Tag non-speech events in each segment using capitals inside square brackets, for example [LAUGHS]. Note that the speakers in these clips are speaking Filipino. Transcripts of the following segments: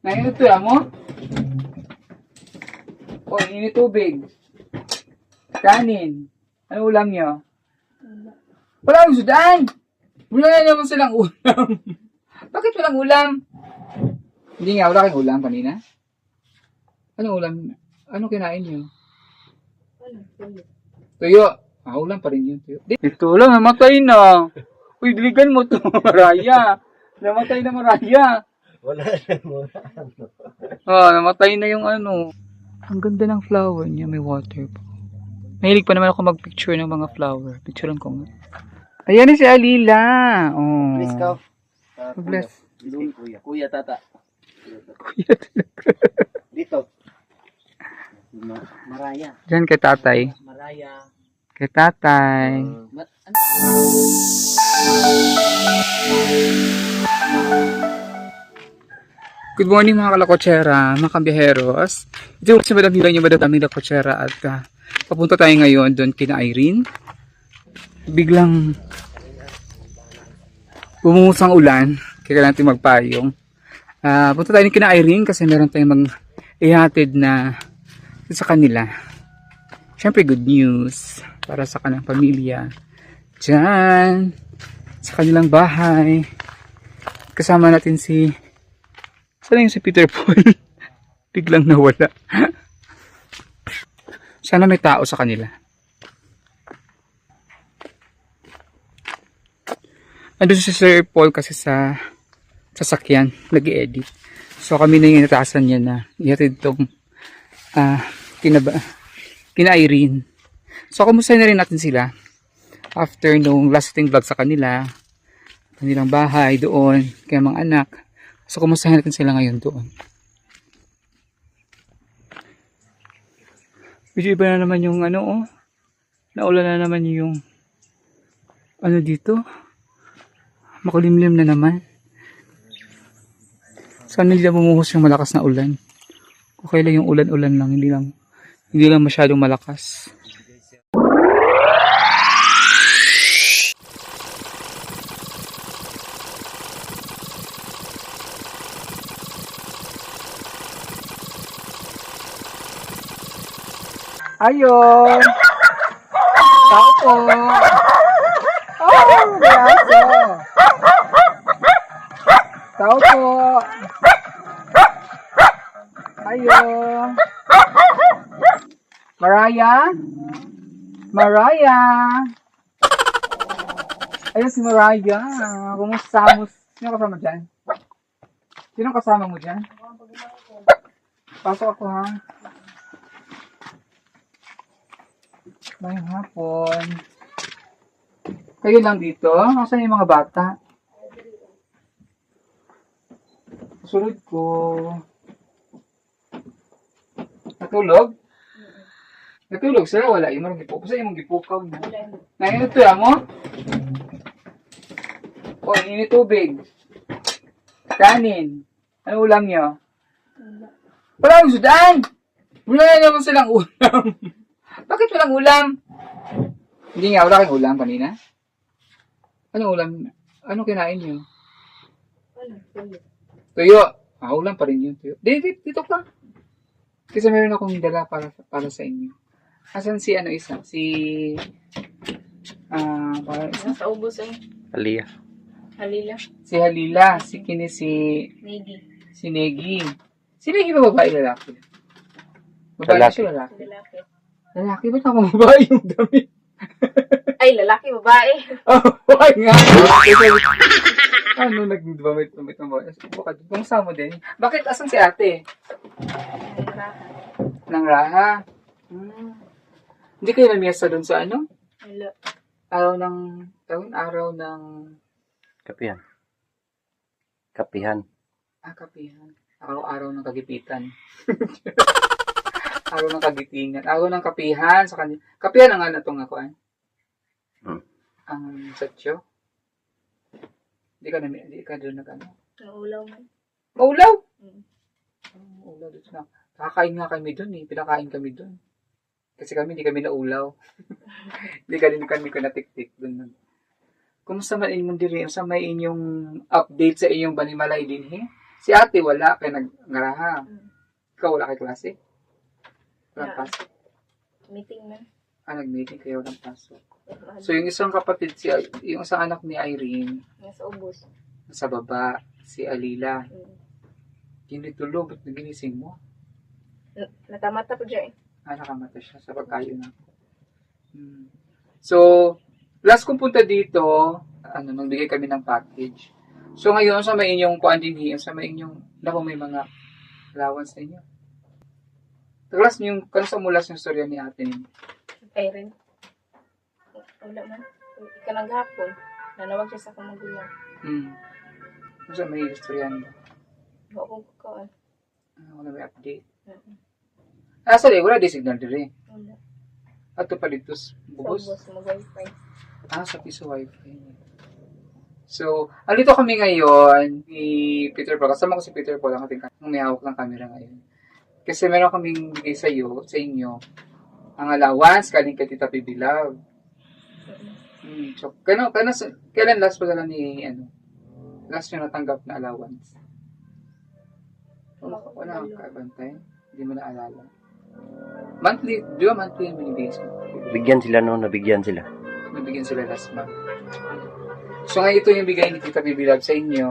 Nainit to mo? O, init tubig. Kanin. Ano ulam nyo? Wala akong sudan! Wala na naman silang [LAUGHS] ulam. Bakit walang ulam? Hindi nga, wala kayong ulam kanina? Anong ulam? Ano kinain nyo? Tuyo. Ah, ulam pa rin yun, tuyo. Ito lang, namatay na. Uy, diligan mo to, [LAUGHS] Maraya. Namatay na Maraya. Wala na mo. Ah, namatay na yung ano. Ang ganda ng flower niya, may water pa. Mahilig pa naman ako mag-picture ng mga flower. Picturean ko nga. Ayan na si Alila. Oh. Please ka. Bless. Kuya. Kuya. Kuya tata. Kuya Dito. Ma- Maraya. Diyan kay tatay. Maraya. Kay tatay. Ano? Good morning mga kalakotsera, mga kambiheros. Ito si Madam Hila niyo, Madam Amila Kotsera at ah, papunta tayo ngayon doon kina Irene. Biglang bumusang ulan, kaya natin magpayong. Ah, punta tayo kina Irene kasi meron tayong mag ihatid na sa kanila. Siyempre good news para sa kanilang pamilya. Diyan, sa kanilang bahay. Kasama natin si Saan yung si Peter Paul? [LAUGHS] Biglang nawala. Sana may tao sa kanila. Ando si Sir Paul kasi sa sasakyan, nag-edit. So kami na yung inatasan niya na ihatid itong ah kinaba, kina Irene. So kumusta na rin natin sila after nung lasting vlog sa kanila, kanilang bahay doon, kaya mga anak. So, kumustahin natin sila ngayon doon. Medyo iba na naman yung ano, oh. Naulan na naman yung ano dito. Makulimlim na naman. Sana nila bumuhos yung malakas na ulan. Okay lang yung ulan-ulan lang, hindi lang hindi lang masyadong malakas. Ayun! Tao po! Oh, may aso! Tao po! Ayun! Maraya? Maraya! Ayun si Maraya. Kumusta mo? Sino kasama dyan? Sino kasama mo dyan? Pasok ako ha. Ngayong hapon. Kayo lang dito? Nasaan yung mga bata? Sunod ko. Natulog? Natulog sila? Wala. Yung marang gipukaw. Saan yung mga gipukaw na? Nainit to mo? O, init tubig. Kanin. Ano ulam nyo? Wala akong sudan! Wala na naman silang ulam. [LAUGHS] Bakit walang ulam? Hindi nga, wala kayong ulam kanina? Anong ulam? Ano kinain nyo? Tuyo. Ah, ulam pa rin yun. Tuyo. Dito, dito ka. Kasi meron akong dala para, para sa inyo. Asan si ano isa? Si... Ah, para isa? Sa ubos eh. Aliyah. Halila. Si Halila. Si Kini, si... Negi. Si Negi. Si Negi ba babae lalaki? Babae Lalaki. siya lalaki. Lalaki. Lalaki, ba't ako babae yung damit? [LAUGHS] Ay, lalaki, babae. Oh, why nga? [LAUGHS] ano, nag-vomit, vomit, vomit. Bukad, kumusta mo din? Bakit, asan si ate? Nang raha? Hmm. Hindi kayo namiesta doon sa ano? Wala. Araw ng, tawin, araw ng, Kapihan. Kapihan. ah, kapihan. Araw-araw ng kagipitan. [LAUGHS] araw ng kagitingan. Araw ng kapihan sa kanya. Kapihan ang ano itong ako, eh? Hmm. Ang satyo. Hindi ka na, hindi ka doon nag ano. Naulaw man. Maulaw! Mm. Oh, ulaw dito na. Kakain nga kami doon eh. Pinakain kami doon. Kasi kami, hindi kami naulaw. [LAUGHS] hindi kami, hindi kami ko natiktik doon. Kumusta man inyong diri? Sa may inyong update sa inyong banimalay din eh? Si ate wala, kaya nag-ngaraha. Mm. Ikaw wala kay klase? Walang Yeah. pasok. Meeting na. Ah, nag-meeting kayo walang pasok. So, yung isang kapatid, si, yung isang anak ni Irene, Nasa ubos. nasa baba, si Alila. Mm. Hindi tulog, ba't naginising mo? N- Natamata po dyan eh. Ah, nakamata siya sa pagkayo na. Hmm. So, last kong punta dito, ano, nagbigay kami ng package. So, ngayon, sa may inyong kuan din sa may inyong, naku, may mga allowance sa inyo. Tagalas niyo yung, kano sa mulas yung storya ni ate ninyo? Irene. Wala man. Ika naghapon. Nanawag siya sa kamagulang. Hmm. Ano sa may storya niyo? Huwag ko kaan. Ah, wala may update. Mm. Ah, sorry, wala di signal dire. Wala. Ato pa dito sa Sa bubos. ubos. Mag-wifi. Ah, sa piso wifi. So, alito kami ngayon ni Peter Paul. Kasama ko si Peter Paul ang ating may hawak ng camera ngayon. Kasi meron kaming bigay sa iyo, sa inyo, ang allowance kaling kay Tita Pibilaw. Mm. Hmm. So, kano, kano, kailan last pa dala ni, ano, last nyo natanggap na allowance? Wala, wala kang kabantay. Hindi mo naalala. Monthly, di ba monthly yung binibigay sa Bigyan sila no, nabigyan sila. Nabigyan sila last month. So ngayon ito yung bigay ni Tita Bibilab sa inyo.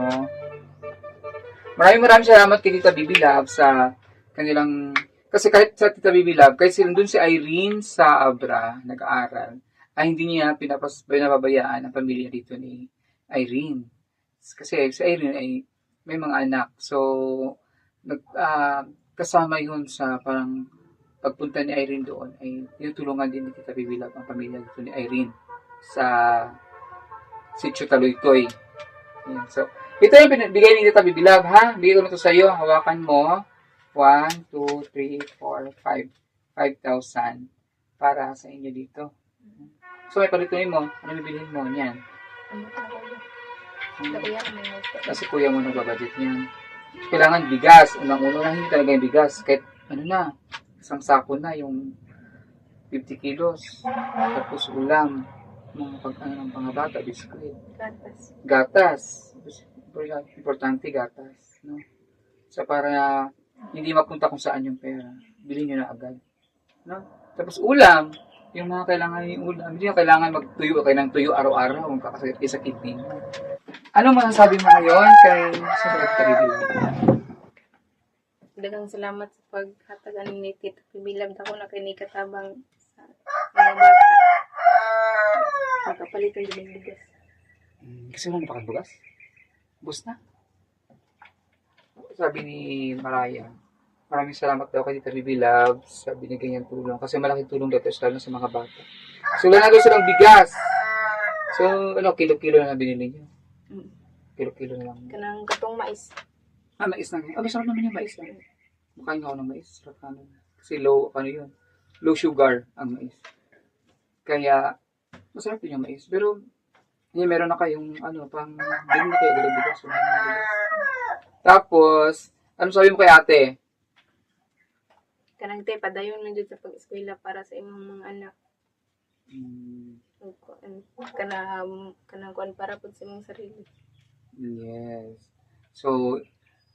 Maraming maraming salamat kay Tita Bibilab sa kanilang... Kasi kahit sa Tita Bibilab, kahit sila dun si Irene sa Abra, nag-aaral, ay hindi niya pinapas, pinababayaan ang pamilya dito ni Irene. Kasi si Irene ay may mga anak. So, nag, ah, kasama yun sa parang pagpunta ni Irene doon ay tinutulungan din ni Tita Bibilab ang pamilya dito ni Irene sa Sitio Taloytoy. Ayan. So, ito yung binigay ni Tita Bibilab, ha? Bigay ko na ito sa iyo. Hawakan mo. 1, 2, 3, 4, 5. 5,000 para sa inyo dito. So, may palituin mo. Ano bibilhin mo? Yan. Ka na ba? Nakuya ko may nagpa. Kasi kuya mo nagbabudget niyan. Kailangan bigas. Unang-una na hindi talaga yung bigas. Kahit ano na, isang sako na yung 50 kilos. Tapos ulam. Mga pag ano ng mga bata, biskuit. Gatas. Gatas. Importante gatas. No? So para hindi mapunta kung saan yung pera. Bilhin nyo na agad. No? Tapos ulam. Yung mga kailangan yung ulam. Hindi nyo kailangan magtuyo kayo ng tuyo araw-araw kung kakasakit kayo sa kidney. Anong masasabi mo ngayon kay sa Dr. Dagang salamat sa paghatagan ni Tita Pibilab ako na kay ni katabang sa mga bata. Magkapalitan din ng bigas. Kasi wala napakabugas. Bus na. Sabi ni Maraya, maraming salamat daw kay Tita Bibi Love sa binigay niyang tulong. Kasi malaking tulong daw ito lalo sa mga bata. So, wala na daw silang bigas. So, ano, kilo-kilo na binili niyo. Mm. Kilo-kilo na lang. Kanang katong mais. Ah, mais na. Ah, masarap naman yung mais. Ah. Makain ako ng mais. Sarap na. Kasi low, ano yun? Low sugar ang mais. Kaya, masarap din yung mais. Pero, hindi, meron na kayong, ano, pang, bilhin na kayo bigas. Na bigas. Tapos, ano sabi mo kay ate? Kanang te, padayon man dyan sa pag-eskwela para sa imong mga anak. Kuan- Kanang, kanang kuan para po sa imong sarili. yes. So,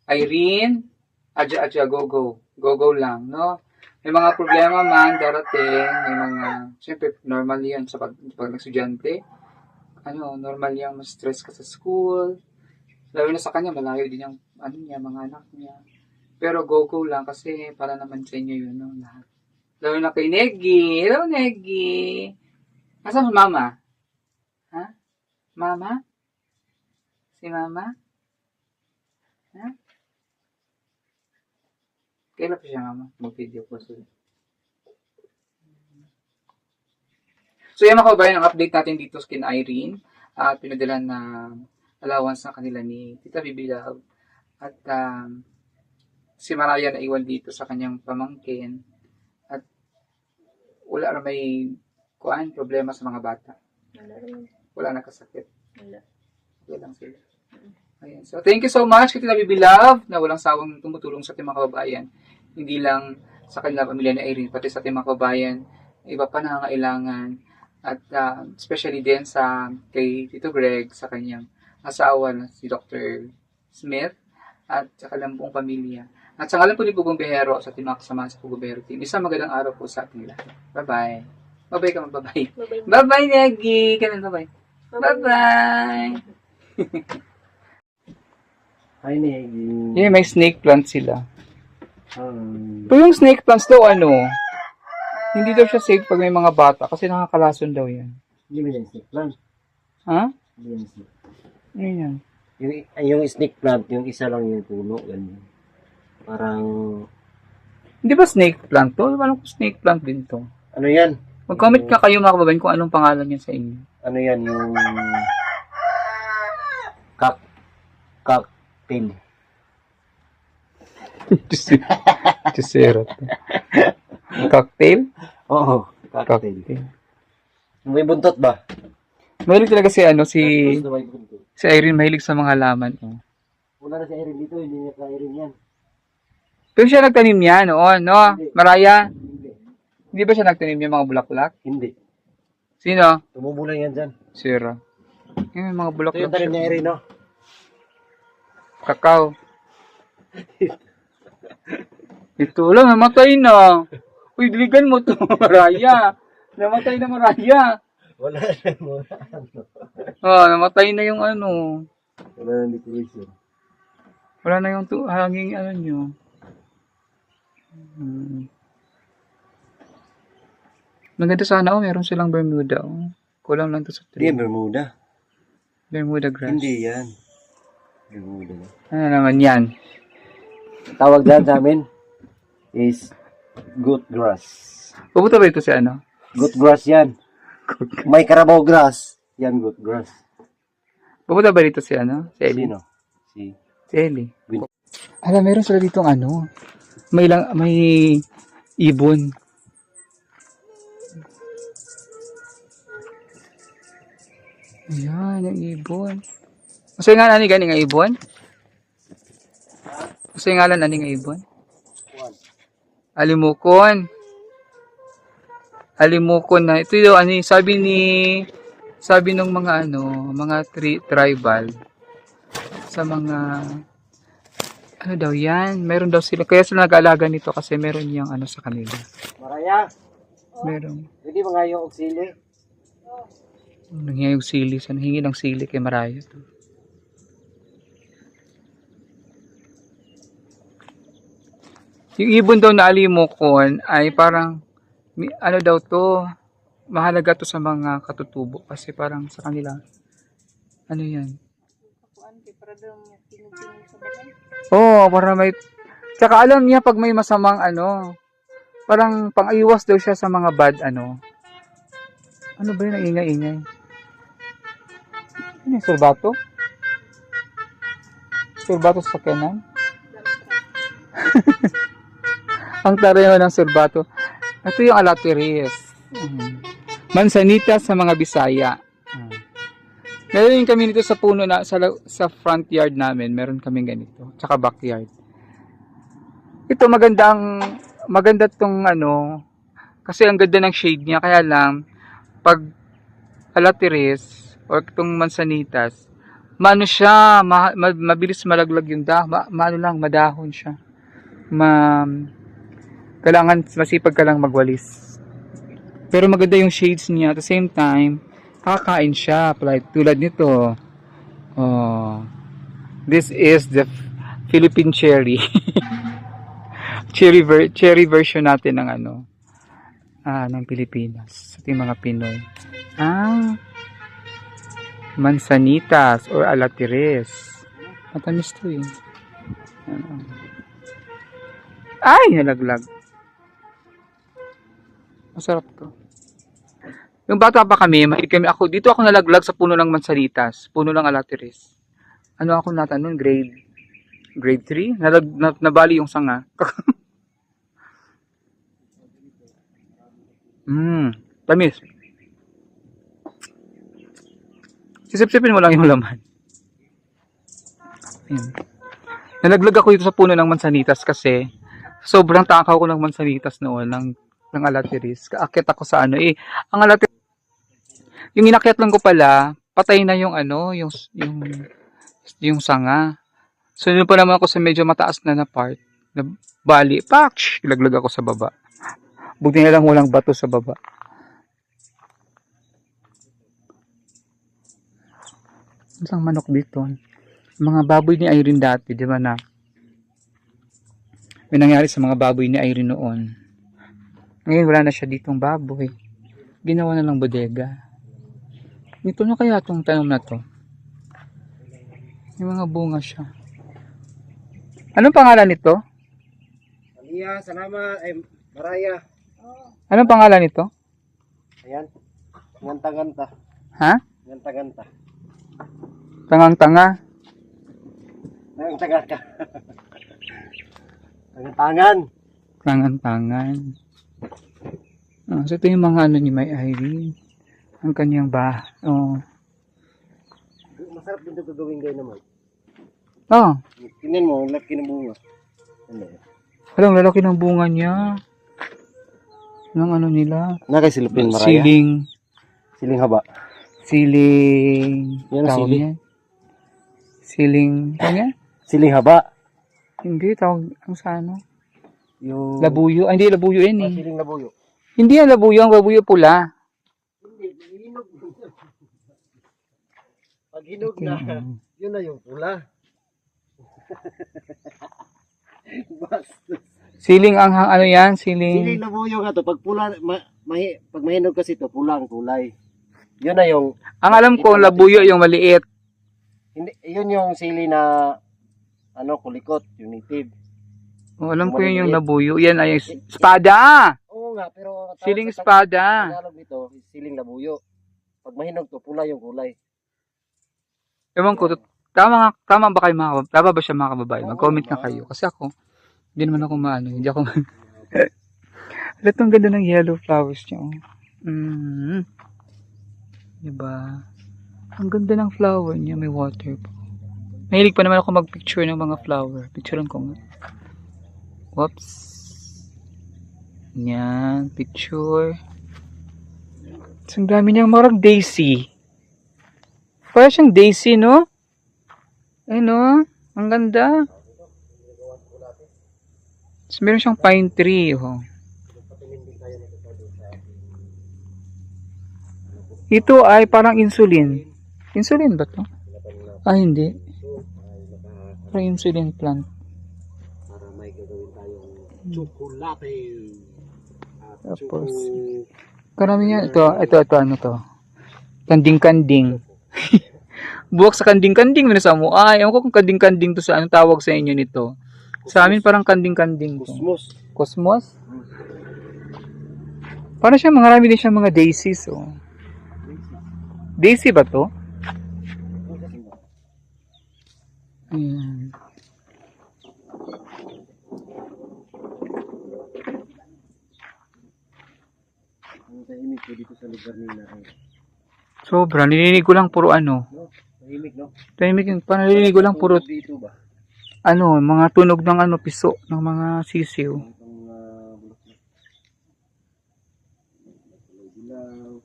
Irene, adya adya go go. Go go lang, no? May mga problema man darating, may mga, syempre, normal yan sa pag, pag nagsudyante. Ano, normal yan, ma-stress ka sa school. Lalo na sa kanya, malayo din yung, ano niya, mga anak niya. Pero go go lang kasi para naman sa inyo yun, no, lahat. Lalo na kay Negi. Hello, Negi. Asan si mama? Ha? Mama? Si mama? Ha? Kailan pa siya mama? Mag-video ko sila. So yan mga kabayan, ang update natin dito sa kin Irene. At pinadala na allowance na kanila ni Tita Bibi Love. At um, si Maraya na iwan dito sa kanyang pamangkin. At wala na may kuan problema sa mga bata. Wala rin. Wala nakasakit. Wala. Okay lang sila. Ayan. So, thank you so much Tita Bibi Love na walang sawang tumutulong sa ating mga kababayan. Hindi lang sa kanila pamilya ni Irene, pati sa ating mga kababayan, iba pa nangangailangan. At uh, especially din sa kay Tito Greg, sa kanyang asawa na si Dr. Smith. At sa kanilang buong pamilya. At sa ngalan po ni Bubong Behero sa ating mga kasama sa Bubong Behero team, isang magandang araw po sa ating lahat. Bye-bye. Bye-bye ka bye-bye. Bye-bye. Bye-bye, Negi! Ganun, bye-bye. Bye-bye! [LAUGHS] Hi, Negi. Yeah, may snake plant sila. Um, Pero yung snake plants daw, ano, hindi daw siya safe pag may mga bata kasi nakakalason daw yan. hindi mo snake plant. Ha? Hindi yan snake. Ano yan? Yung, yung snake plant, yung isa lang yung puno, ganyan. Parang, Hindi ba snake plant to? Ko snake plant din to. ano yan? Mag-comment ka kayo mga kababayan kung anong pangalan niya sa inyo. Ano yan, yung... Kak... Cocktail. Chisero [LAUGHS] to. Cocktail? Oo, cocktail. Cocktail. May buntot ba? Mahilig talaga si ano, si, na si Irene mahilig sa mga halaman. Oh. Wala na si Erin dito, hindi niya ka Erin yan. Pero siya nagtanim niya noon, no? Maraya, Hindi. hindi ba siya nagtanim yung mga bulaklak? Hindi. Sino? Tumubo lang yan dyan. Sira. Yung mga Ito bulaklak yung tanim ni Erin, no? Kakao. Ito lang, namatay na. Uy, diligan mo to, [LAUGHS] Maraya. Namatay na Maraya. Wala na mo. Ah, namatay na yung ano. Wala na decoration. Wala na yung tu- hanging ano nyo. Hmm. Maganda sana oh, meron silang Bermuda oh. Kulang lang to sa Hindi yan, tree. Bermuda. Bermuda grass. Hindi yan. Bermuda. Ano naman yan? Tawag dyan sa amin is goat grass. Pupunta ba ito si ano? Goat grass yan. May karabaw grass. Yan goat grass. Pupunta ba dito si ano? Si Ellie? Sino? Si Si Ellie. Win- Alam, meron sila ditong ano. May lang, may ibon. Ayan, yung ibon. Kasi nga nani gani nga ibon? Kasi nga lan nani nga ibon? Alimukon. Alimukon na. Ito yung ano, sabi ni sabi ng mga ano, mga tri- tribal sa mga ano daw yan? Meron daw sila. Kaya sila nag-aalaga nito kasi meron yung ano sa kanila. Maraya, Meron. ba nga yung auxili? Nanghingi yung sili. Sa nanghingi ng sili kay Maraya to. Yung ibon daw na alimokon ay parang ano daw to mahalaga to sa mga katutubo kasi parang sa kanila ano yan. Oo, oh, para may... Tsaka alam niya pag may masamang ano, parang pang-iwas daw siya sa mga bad ano. Ano ba yun ang ingay-ingay? Ano yung surbato? Surbato sa kanan? [LAUGHS] ang tarayo ng surbato. Ito yung alatiris. Mm. Mansanita sa mga Bisaya. Mm. Meron kami nito sa puno na sa, sa front yard namin, meron kaming ganito, tsaka backyard. Ito magandang maganda tong ano kasi ang ganda ng shade niya kaya lang pag alatiris or itong mansanitas maano siya ma, ma- mabilis malaglag yung dahon ma, maano lang madahon siya ma kailangan masipag ka lang magwalis. Pero maganda yung shades niya at the same time kakain siya like tulad nito. Oh this is the Philippine cherry. [LAUGHS] Cherry ver- cherry version natin ng ano ah ng Pilipinas ating mga Pinoy. Ang mansanitas or alatires matamis to eh. Ano. ay nalaglag masarap to yung bata pa kami, mahilig kami ako, dito ako nalaglag sa puno ng mansanitas, puno ng alatiris. Ano ako nata noon, grade grade 3? Nalag, na, nabali yung sanga. Mmm, [LAUGHS] tamis. Sisip-sipin mo lang yung laman. Ayan. Nalaglag ako dito sa puno ng mansanitas kasi sobrang takaw ko ng mansanitas noon, ng, ng alatiris. Kaakit ako sa ano eh. Ang alatiris, yung inakyat lang ko pala, patay na yung ano, yung, yung, yung sanga. So, yun pa naman ako sa medyo mataas na na part. Na bali, pak! shh, Ilaglag ako sa baba. Buti na lang walang bato sa baba. Isang manok dito. Mga baboy ni Irene dati, di ba na? May nangyari sa mga baboy ni Irene noon. Ngayon wala na siya ditong baboy. Ginawa na lang bodega. Ito na kaya itong tanom na to? May mga bunga siya. Anong pangalan nito? Aliyah, salamat. Ay, Maraya. Anong pangalan nito? Ayan. Nganta-nganta. Ha? Nganta-nganta. Tangang-tanga. Nganta-nganta. Tangan-tangan. Tangan-tangan. [LAUGHS] Ah, so ito yung mga ano ni May Irene. Ang kanyang ba. Oh. Masarap din ito gagawin kayo naman. Oh, Tingnan mo, laki ng bunga. Ano? alam, lalaki ng bunga niya. Ng ano nila. Nakasilupin Siling. Siling haba. Siling. Yan ang? Siling. Tawag niya? Siling haba. Hindi, tawag ang sa ano. Yung... Labuyo. Ay, hindi, labuyo yun Ah, eh. siling labuyo. Hindi yan labuyo. Ang labuyo pula. Pag hinog na, yun na yung pula. [LAUGHS] Bastos. Siling ang hang- ano yan? Siling Siling. labuyo nga to. Pag pula, ma, mahi, pag mahinog kasi to, pula ang kulay. Yun na yung, Ang alam ko, labuyo yung maliit. hindi, yun yung sili na, ano, kulikot, yung native. Oh, alam ko yun yung labuyo. Yan ay espada. Oo nga, pero tawag Siling sa espada. Tagalog nito, siling labuyo. Pag mahinog to, pula yung kulay. Ewan ko, tama, nga- tama ba kayo mga kabab- Tama ba siya mga kababayan? Mag-comment oo. kayo. Kasi ako, hindi naman ako maano. Hindi ako Alat [LAUGHS] ang ganda ng yellow flowers niya. Oh. Mm. Diba? Ang ganda ng flower niya. May water pa. Mahilig pa naman ako mag-picture ng mga flower. Picturean ko nga. Whoops. Yan. Picture. Ang dami niyang marag daisy. Parang siyang daisy, no? Ay, no? Ang ganda. Tapos meron siyang pine tree, oh. Ito ay parang insulin. Insulin ba to? Ah, hindi. Parang insulin plant. Para may gagawin tayong chocolate. At Tapos, choco- karamihan, ito, ito, ito, ano to? Kanding-kanding. [LAUGHS] Buwak sa kanding-kanding, na sa mo. Ay, ewan ko kung kanding-kanding to sa anong tawag sa inyo nito. Sa amin parang kanding-kanding. Cosmos. Cosmos? Parang siya, marami din siya mga daisies, oh. Daisy ba to? Ayan. Ko dito sa lugar nila. eh. Sobra, nilinig ko lang puro ano. No? Tahimik, no? Tahimik yung, parang nilinig ko lang puro, Dito ba? ano, mga tunog ng ano, piso, ng mga sisiw. Ang. Dilaw.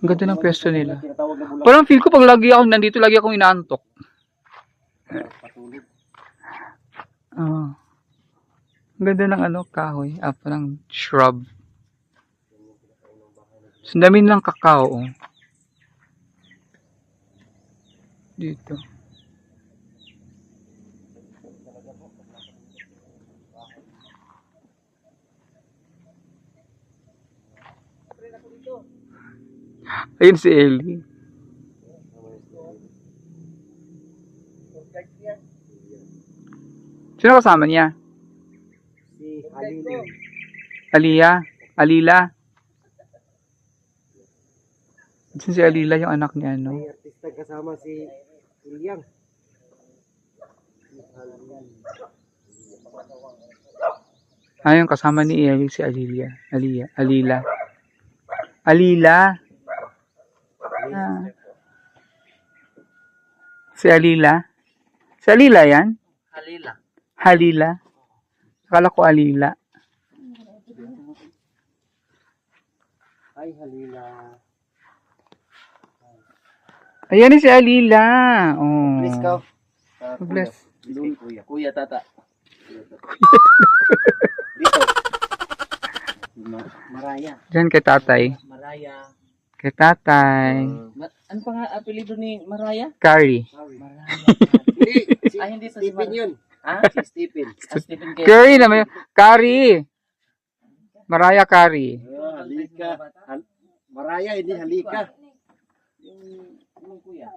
Ang ganda ng pwesto nila. Parang feel ko pag lagi ako nandito, lagi akong inaantok. Ah. ang ganda ng ano, kahoy. Ah, parang shrub. So, ang dami ng kakao. Oh. Dito. Ayun si Ellie. Sino kasama niya? Si Halili. Aliyah? Alila? Sino si Alila yung anak ni ano? May artista kasama si Ilyang. Ah, yung kasama ni Eric si Alilia. Alia. Alila. Alila. Ah. Si Alila. Si Alila yan? Halila. Halila. Akala ko Alila. Ay, Halila. Ayan ni si Alila. Oh. Please ka. Bless. Kuya. Kuya. Kuya tata. Dito. Ma- Maraya. Diyan kay tatay. Maraya. Kay tatay. Ma- ano pa nga apelido ni Maraya? Curry. Maraya. [LAUGHS] Hindi. Si, Ah, hindi sa Stephen yun. Ah, Si Stephen. ah, Stephen K. Curry naman. Curry. Mariah Curry. Ah, halika. Hal- Maraya, hindi halika. Yung, yung kuya.